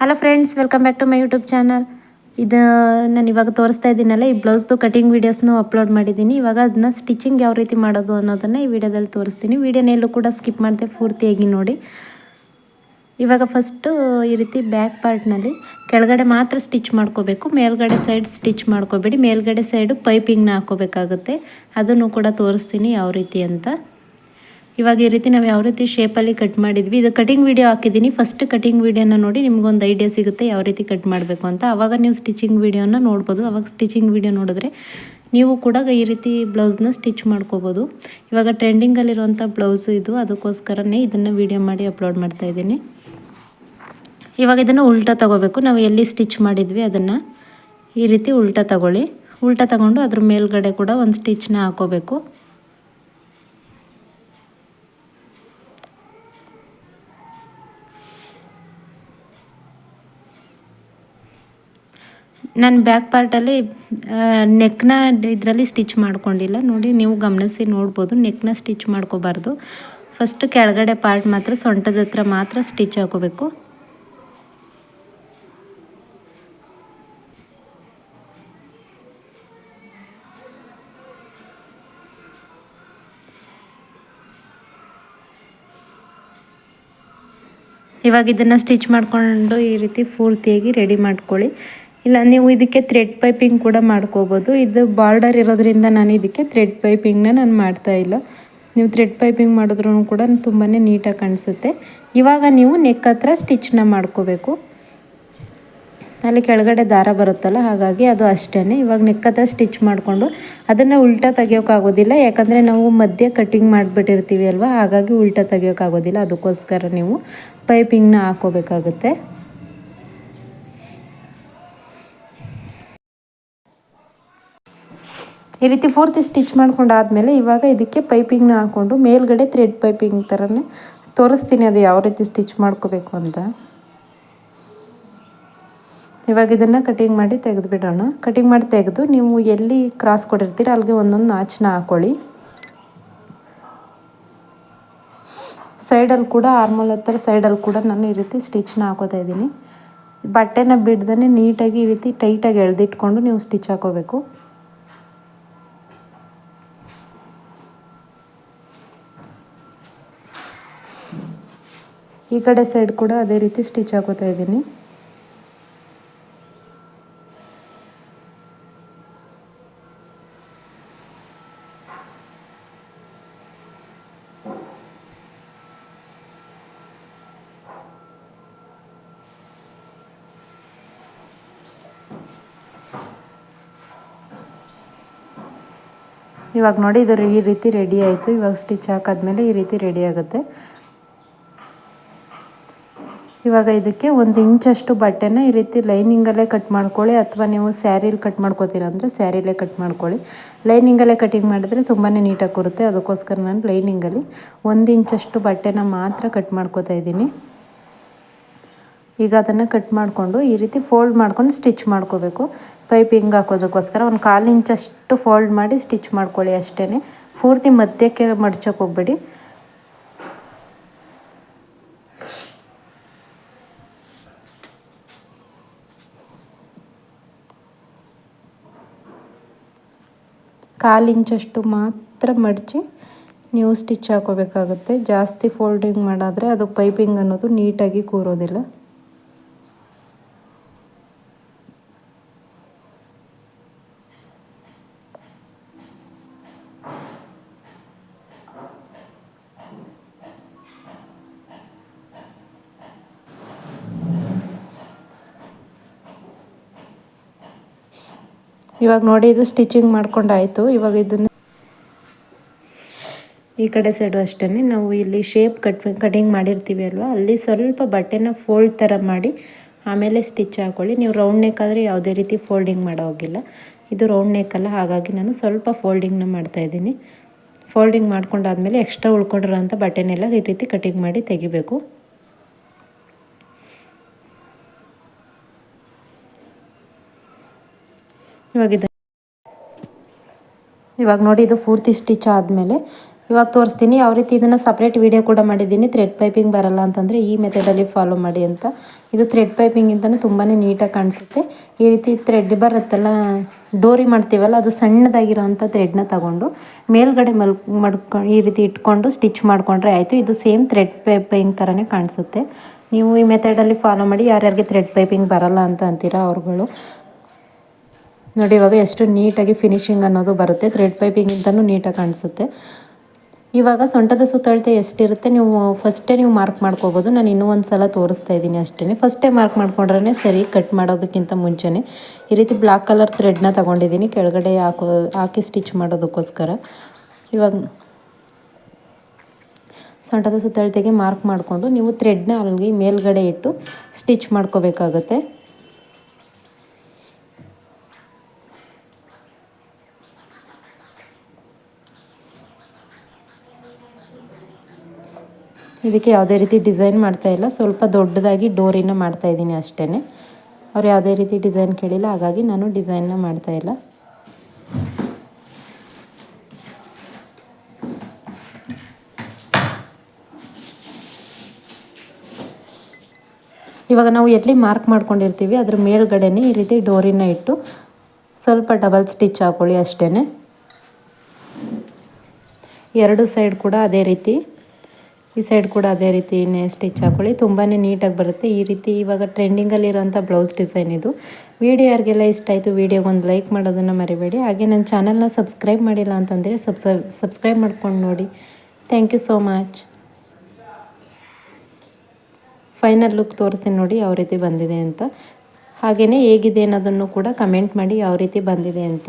Hello friends welcome back to my YouTube channel ಇದು ನಾನು ಇವಾಗ ತೋರಿಸ್ತಾ ಇದ್ದೀನಲ್ಲ, ಈ ಬ್ಲೌಸ್ದು ಕಟಿಂಗ್ ವೀಡಿಯೋಸ್ನು ಅಪ್ಲೋಡ್ ಮಾಡಿದ್ದೀನಿ. ಇವಾಗ ಅದನ್ನ ಸ್ಟಿಚಿಂಗ್ ಯಾವ ರೀತಿ ಮಾಡೋದು ಅನ್ನೋದನ್ನು ಈ ವಿಡಿಯೋದಲ್ಲಿ ತೋರಿಸ್ತೀನಿ. ವಿಡಿಯೋನೆಲ್ಲೂ ಕೂಡ ಸ್ಕಿಪ್ ಮಾಡಿದೆ ಪೂರ್ತಿಯಾಗಿ ನೋಡಿ. ಇವಾಗ ಫಸ್ಟು ಈ ರೀತಿ ಬ್ಯಾಕ್ ಪಾರ್ಟ್ನಲ್ಲಿ ಕೆಳಗಡೆ ಮಾತ್ರ ಸ್ಟಿಚ್ ಮಾಡ್ಕೋಬೇಕು, ಮೇಲ್ಗಡೆ ಸೈಡ್ ಸ್ಟಿಚ್ ಮಾಡ್ಕೋಬೇಡಿ. ಮೇಲ್ಗಡೆ ಸೈಡು ಪೈಪಿಂಗ್ನ ಹಾಕೋಬೇಕಾಗುತ್ತೆ. ಅದನ್ನು ಕೂಡ ತೋರಿಸ್ತೀನಿ ಯಾವ ರೀತಿ ಅಂತ. ಇವಾಗ ಈ ರೀತಿ ನಾವು ಯಾವ ರೀತಿ ಶೇಪಲ್ಲಿ ಕಟ್ ಮಾಡಿದ್ವಿ. ಇದು ಕಟಿಂಗ್ ವೀಡಿಯೋ ಹಾಕಿದ್ದೀನಿ. ಫಸ್ಟ್ ಕಟಿಂಗ್ ವೀಡಿಯೋನ ನೋಡಿ ನಿಮ್ಗೊಂದು ಐಡಿಯಾ ಸಿಗುತ್ತೆ ಯಾವ ರೀತಿ ಕಟ್ ಮಾಡಬೇಕು ಅಂತ. ಆವಾಗ ನೀವು ಸ್ಟಿಚಿಂಗ್ ವೀಡಿಯೋನ ನೋಡ್ಬೋದು. ಅವಾಗ ಸ್ಟಿಚಿಂಗ್ ವೀಡಿಯೋ ನೋಡಿದ್ರೆ ನೀವು ಕೂಡ ಈ ರೀತಿ ಬ್ಲೌಸ್ನ ಸ್ಟಿಚ್ ಮಾಡ್ಕೋಬೋದು. ಇವಾಗ ಟ್ರೆಂಡಿಂಗಲ್ಲಿರುವಂಥ ಬ್ಲೌಸ್ ಇದು. ಅದಕ್ಕೋಸ್ಕರನೇ ಇದನ್ನು ವೀಡಿಯೋ ಮಾಡಿ ಅಪ್ಲೋಡ್ ಮಾಡ್ತಾ ಇದ್ದೀನಿ. ಇವಾಗ ಇದನ್ನು ಉಲ್ಟಾ ತಗೋಬೇಕು. ನಾವು ಎಲ್ಲಿ ಸ್ಟಿಚ್ ಮಾಡಿದ್ವಿ ಅದನ್ನು ಈ ರೀತಿ ಉಲ್ಟಾ ತಗೊಳ್ಳಿ. ಉಲ್ಟಾ ತಗೊಂಡು ಅದ್ರ ಮೇಲ್ಗಡೆ ಕೂಡ ಒಂದು ಸ್ಟಿಚ್ನ ಹಾಕೋಬೇಕು. ನಾನು ಬ್ಯಾಕ್ ಪಾರ್ಟಲ್ಲಿ ನೆಕ್ನ ಇದರಲ್ಲಿ ಸ್ಟಿಚ್ ಮಾಡ್ಕೊಂಡಿಲ್ಲ. ನೋಡಿ, ನೀವು ಗಮನಿಸಿ ನೋಡ್ಬೋದು. ನೆಕ್ನ ಸ್ಟಿಚ್ ಮಾಡ್ಕೋಬಾರ್ದು. ಫಸ್ಟ್ ಕೆಳಗಡೆ ಪಾರ್ಟ್ ಮಾತ್ರ, ಸೊಂಟದ ಹತ್ರ ಮಾತ್ರ ಸ್ಟಿಚ್ ಹಾಕೋಬೇಕು. ಇವಾಗ ಇದನ್ನು ಸ್ಟಿಚ್ ಮಾಡಿಕೊಂಡು ಈ ರೀತಿ ಪೂರ್ತಿಯಾಗಿ ರೆಡಿ ಮಾಡ್ಕೊಳ್ಳಿ. ಇಲ್ಲ, ನೀವು ಇದಕ್ಕೆ ಥ್ರೆಡ್ ಪೈಪಿಂಗ್ ಕೂಡ ಮಾಡ್ಕೋಬೋದು. ಇದು ಬಾರ್ಡರ್ ಇರೋದ್ರಿಂದ ನಾನು ಇದಕ್ಕೆ ಥ್ರೆಡ್ ಪೈಪಿಂಗ್ನ ನಾನು ಮಾಡ್ತಾ ಇಲ್ಲ. ನೀವು ಥ್ರೆಡ್ ಪೈಪಿಂಗ್ ಮಾಡಿದ್ರೂ ಕೂಡ ತುಂಬಾ ನೀಟಾಗಿ ಕಾಣಿಸುತ್ತೆ. ಇವಾಗ ನೀವು ನೆಕ್ ಹತ್ರ ಸ್ಟಿಚ್ನ ಮಾಡ್ಕೋಬೇಕು. ಅಲ್ಲಿ ಕೆಳಗಡೆ ದಾರ ಬರುತ್ತಲ್ಲ, ಹಾಗಾಗಿ ಅದು ಅಷ್ಟೇ ಇವಾಗ ನೆಕ್ ಹತ್ರ ಸ್ಟಿಚ್ ಮಾಡಿಕೊಂಡು ಅದನ್ನು ಉಲ್ಟಾ ತೆಗಿಯೋಕ್ಕಾಗೋದಿಲ್ಲ ಯಾಕಂದರೆ ನಾವು ಮಧ್ಯೆ ಕಟ್ಟಿಂಗ್ ಮಾಡಿಬಿಟ್ಟಿರ್ತೀವಿ ಅಲ್ವಾ? ಹಾಗಾಗಿ ಉಲ್ಟಾ ತೆಗಿಯೋಕ್ಕಾಗೋದಿಲ್ಲ ಅದಕ್ಕೋಸ್ಕರ ನೀವು ಪೈಪಿಂಗ್ನ ಹಾಕೋಬೇಕಾಗುತ್ತೆ. ಈ ರೀತಿ ಪೂರ್ತಿ ಸ್ಟಿಚ್ ಮಾಡ್ಕೊಂಡಾದಮೇಲೆ ಇವಾಗ ಇದಕ್ಕೆ ಪೈಪಿಂಗ್ನ ಹಾಕ್ಕೊಂಡು ಮೇಲ್ಗಡೆ ಥ್ರೆಡ್ ಪೈಪಿಂಗ್ ಥರನೇ ತೋರಿಸ್ತೀನಿ ಅದು ಯಾವ ರೀತಿ ಸ್ಟಿಚ್ ಮಾಡ್ಕೋಬೇಕು ಅಂತ. ಇವಾಗ ಇದನ್ನು ಕಟಿಂಗ್ ಮಾಡಿ ತೆಗೆದು ಬಿಡೋಣ ಕಟಿಂಗ್ ಮಾಡಿ ತೆಗೆದು ನೀವು ಎಲ್ಲಿ ಕ್ರಾಸ್ ಕೊಟ್ಟಿರ್ತೀರ ಅಲ್ಲಿಗೆ ಒಂದೊಂದು ನಾಚನ್ನ ಹಾಕ್ಕೊಳ್ಳಿ ಸೈಡಲ್ಲಿ ಕೂಡ ಆರ್ಮಲ್ ಹತ್ತಿರ ಸೈಡಲ್ಲಿ ಕೂಡ ನಾನು ಈ ರೀತಿ ಸ್ಟಿಚ್ನ ಹಾಕೋತಾ ಇದ್ದೀನಿ. ಬಟ್ಟೆನ ಬಿಡ್ದೇ ನೀಟಾಗಿ ಈ ರೀತಿ ಟೈಟಾಗಿ ಎಳೆದಿಟ್ಕೊಂಡು ನೀವು ಸ್ಟಿಚ್ ಹಾಕೋಬೇಕು. ಈ ಕಡೆ ಸೈಡ್ ಕೂಡ ಅದೇ ರೀತಿ ಸ್ಟಿಚ್ ಹಾಕೋತಾ ಇದ್ದೀನಿ. ಇವಾಗ ನೋಡಿ, ಇದು ಈ ರೀತಿ ರೆಡಿ ಆಯಿತು. ಇವಾಗ ಸ್ಟಿಚ್ ಹಾಕಾದ್ಮೇಲೆ ಈ ರೀತಿ ರೆಡಿ ಆಗುತ್ತೆ. ಇವಾಗ ಇದಕ್ಕೆ ಒಂದು ಇಂಚಷ್ಟು ಬಟ್ಟೆನ ಈ ರೀತಿ ಲೈನಿಂಗಲ್ಲೇ ಕಟ್ ಮಾಡ್ಕೊಳ್ಳಿ, ಅಥವಾ ನೀವು ಸ್ಯಾರಿಲಿ ಕಟ್ ಮಾಡ್ಕೋತೀರ ಅಂದರೆ ಸ್ಯಾರಿಲೇ ಕಟ್ ಮಾಡ್ಕೊಳ್ಳಿ. ಲೈನಿಂಗಲ್ಲೇ ಕಟಿಂಗ್ ಮಾಡಿದ್ರೆ ತುಂಬಾ ನೀಟಾಗಿ ಬರುತ್ತೆ ಅದಕ್ಕೋಸ್ಕರ ನಾನು ಲೈನಿಂಗಲ್ಲಿ ಒಂದು ಇಂಚಷ್ಟು ಬಟ್ಟೆನ ಮಾತ್ರ ಕಟ್ ಮಾಡ್ಕೋತಾ ಇದ್ದೀನಿ. ಈಗ ಅದನ್ನು ಕಟ್ ಮಾಡಿಕೊಂಡು ಈ ರೀತಿ ಫೋಲ್ಡ್ ಮಾಡ್ಕೊಂಡು ಸ್ಟಿಚ್ ಮಾಡ್ಕೋಬೇಕು. ಪೈಪಿಂಗ್ ಹಾಕೋದಕ್ಕೋಸ್ಕರ ಒಂದು ಕಾಲು ಇಂಚಷ್ಟು ಫೋಲ್ಡ್ ಮಾಡಿ ಸ್ಟಿಚ್ ಮಾಡ್ಕೊಳ್ಳಿ ಅಷ್ಟೇ ಪೂರ್ತಿ ಮಧ್ಯಕ್ಕೆ ಮಡ್ಚೋಕೆ ಹೋಗ್ಬೇಡಿ. ಕಾಲು ಇಂಚಷ್ಟು ಮಾತ್ರ ಮಡಚಿ ನೀವು ಸ್ಟಿಚ್ ಹಾಕೋಬೇಕಾಗುತ್ತೆ. ಜಾಸ್ತಿ ಫೋಲ್ಡಿಂಗ್ ಮಾಡಿದ್ರೆ ಅದು ಪೈಪಿಂಗ್ ಅನ್ನೋದು ನೀಟಾಗಿ ಕೂರೋದಿಲ್ಲ. ಇವಾಗ ನೋಡಿ, ಇದು ಸ್ಟಿಚಿಂಗ್ ಮಾಡ್ಕೊಂಡಾಯಿತು. ಇವಾಗ ಇದನ್ನು ಈ ಕಡೆ ಸೈಡು ಅಷ್ಟೇ ನಾವು ಇಲ್ಲಿ ಶೇಪ್ ಕಟ್ ಕಟಿಂಗ್ ಮಾಡಿರ್ತೀವಿ ಅಲ್ವಾ? ಅಲ್ಲಿ ಸ್ವಲ್ಪ ಬಟ್ಟೆನ ಫೋಲ್ಡ್ ಥರ ಮಾಡಿ ಆಮೇಲೆ ಸ್ಟಿಚ್ ಹಾಕೊಳ್ಳಿ. ನೀವು ರೌಂಡ್ ನೆಕ್ ಆದರೆ ಯಾವುದೇ ರೀತಿ ಫೋಲ್ಡಿಂಗ್ ಮಾಡೋ ಹೋಗಿಲ್ಲ. ಇದು ರೌಂಡ್ ನೆಕ್ ಅಲ್ಲ. ಹಾಗಾಗಿ ನಾನು ಸ್ವಲ್ಪ ಫೋಲ್ಡಿಂಗ್ನ ಮಾಡ್ತಾಯಿದ್ದೀನಿ ಫೋಲ್ಡಿಂಗ್ ಮಾಡ್ಕೊಂಡಾದ್ಮೇಲೆ ಎಕ್ಸ್ಟ್ರಾ ಉಳ್ಕೊಂಡಿರೋಂಥ ಬಟ್ಟೆನೆಲ್ಲ ಈ ರೀತಿ ಕಟಿಂಗ್ ಮಾಡಿ ತೆಗಿಬೇಕು. ಇವಾಗ ಇದು ಇವಾಗ ನೋಡಿ, ಇದು ಪೂರ್ತಿ ಸ್ಟಿಚ್ ಆದಮೇಲೆ ಇವಾಗ ತೋರಿಸ್ತೀನಿ. ಯಾವ ರೀತಿ ಇದನ್ನು ಸಪ್ರೇಟ್ ವೀಡಿಯೋ ಕೂಡ ಮಾಡಿದ್ದೀನಿ. ಥ್ರೆಡ್ ಪೈಪಿಂಗ್ ಬರಲ್ಲ ಅಂತಂದರೆ ಈ ಮೆಥಡಲ್ಲಿ ಫಾಲೋ ಮಾಡಿ ಅಂತ. ಇದು ಥ್ರೆಡ್ ಪೈಪಿಂಗಿಂತಲೂ ತುಂಬಾ ನೀಟಾಗಿ ಕಾಣಿಸುತ್ತೆ. ಈ ರೀತಿ ಥ್ರೆಡ್ ಬರುತ್ತಲ್ಲ, ಡೋರಿ ಮಾಡ್ತೀವಲ್ಲ, ಅದು ಸಣ್ಣದಾಗಿರೋವಂಥ ಥ್ರೆಡ್ನ ತಗೊಂಡು ಮೇಲ್ಗಡೆ ಮಲ್ ಈ ರೀತಿ ಇಟ್ಕೊಂಡು ಸ್ಟಿಚ್ ಮಾಡಿಕೊಂಡ್ರೆ ಆಯಿತು. ಇದು ಸೇಮ್ ಥ್ರೆಡ್ ಪೈಪಿಂಗ್ ಥರನೇ ಕಾಣಿಸುತ್ತೆ. ನೀವು ಈ ಮೆಥಡಲ್ಲಿ ಫಾಲೋ ಮಾಡಿ, ಯಾರ್ಯಾರಿಗೆ ಥ್ರೆಡ್ ಪೈಪಿಂಗ್ ಬರಲ್ಲ ಅಂತ ಅಂತೀರಾ ಅವ್ರುಗಳು ನೋಡಿ, ಇವಾಗ ಎಷ್ಟು ನೀಟಾಗಿ ಫಿನಿಶಿಂಗ್ ಅನ್ನೋದು ಬರುತ್ತೆ. ಥ್ರೆಡ್ ಪೈಪಿಂಗಿಂತನೂ ನೀಟಾಗಿ ಕಾಣಿಸುತ್ತೆ. ಇವಾಗ ಸೊಂಟದ ಸುತ್ತಳತೆ ಎಷ್ಟಿರುತ್ತೆ, ನೀವು ಫಸ್ಟೇ ನೀವು ಮಾರ್ಕ್ ಮಾಡ್ಕೋಬೋದು. ನಾನು ಇನ್ನೂ ಒಂದು ಸಲ ತೋರಿಸ್ತಾ ಇದ್ದೀನಿ ಅಷ್ಟೇ ಫಸ್ಟೇ ಮಾರ್ಕ್ ಮಾಡ್ಕೊಂಡ್ರೆ ಸರಿ ಕಟ್ ಮಾಡೋದಕ್ಕಿಂತ ಮುಂಚೆನೇ. ಈ ರೀತಿ ಬ್ಲ್ಯಾಕ್ ಕಲರ್ ಥ್ರೆಡ್ನ ತೊಗೊಂಡಿದ್ದೀನಿ. ಕೆಳಗಡೆ ಹಾಕೋ, ಹಾಕಿ ಸ್ಟಿಚ್ ಮಾಡೋದಕ್ಕೋಸ್ಕರ. ಇವಾಗ ಸೊಂಟದ ಸುತ್ತಳತೆಗೆ ಮಾರ್ಕ್ ಮಾಡಿಕೊಂಡು ನೀವು ಥ್ರೆಡ್ನ ಅಲ್ಲಿಗೆ ಮೇಲ್ಗಡೆ ಇಟ್ಟು ಸ್ಟಿಚ್ ಮಾಡ್ಕೋಬೇಕಾಗತ್ತೆ. ಇದಕ್ಕೆ ಯಾವುದೇ ರೀತಿ ಡಿಸೈನ್ ಮಾಡ್ತಾ ಇಲ್ಲ. ಸ್ವಲ್ಪ ದೊಡ್ಡದಾಗಿ ಡೋರಿನ ಮಾಡ್ತಾ ಇದ್ದೀನಿ ಅಷ್ಟೇ ಅವ್ರು ಯಾವುದೇ ರೀತಿ ಡಿಸೈನ್ ಕೇಳಿಲ್ಲ, ಹಾಗಾಗಿ ನಾನು ಡಿಸೈನ್ನ ಮಾಡ್ತಾ ಇಲ್ಲ. ಇವಾಗ ನಾವು ಎಲ್ಲಿ ಮಾರ್ಕ್ ಮಾಡ್ಕೊಂಡಿರ್ತೀವಿ, ಅದ್ರ ಮೇಲ್ಗಡೆನೇ ಈ ರೀತಿ ಡೋರಿನ ಇಟ್ಟು ಸ್ವಲ್ಪ ಡಬಲ್ ಸ್ಟಿಚ್ ಹಾಕೊಳ್ಳಿ ಅಷ್ಟೇ ಎರಡು ಸೈಡ್ ಕೂಡ ಅದೇ ರೀತಿ ಈ ಸೈಡ್ ಕೂಡ ಅದೇ ರೀತಿ ಸ್ಟಿಚ್ ಹಾಕೊಳ್ಳಿ. ತುಂಬಾ ನೀಟಾಗಿ ಬರುತ್ತೆ. ಈ ರೀತಿ ಇವಾಗ ಟ್ರೆಂಡಿಂಗಲ್ಲಿರೋಂಥ ಬ್ಲೌಸ್ ಡಿಸೈನ್ ಇದು. ವಿಡಿಯೋ ಯಾರಿಗೆಲ್ಲ ಇಷ್ಟ ಆಯಿತು ವಿಡಿಯೋಗೆ ಒಂದು ಲೈಕ್ ಮಾಡೋದನ್ನು ಮರಿಬೇಡಿ. ಹಾಗೆ ನನ್ನ ಚಾನಲ್ನ ಸಬ್ಸ್ಕ್ರೈಬ್ ಮಾಡಿಲ್ಲ ಅಂತಂದರೆ ಸಬ್ಸ್ಕ್ರೈಬ್ ಮಾಡ್ಕೊಂಡು ನೋಡಿ. Thank you so much final look ತೋರಿಸ್ತೀನಿ ನೋಡಿ ಯಾವ ರೀತಿ ಬಂದಿದೆ ಅಂತ. ಹಾಗೆಯೇ ಹೇಗಿದೆ ಅನ್ನೋದನ್ನು ಕೂಡ ಕಮೆಂಟ್ ಮಾಡಿ ಯಾವ ರೀತಿ ಬಂದಿದೆ ಅಂತ.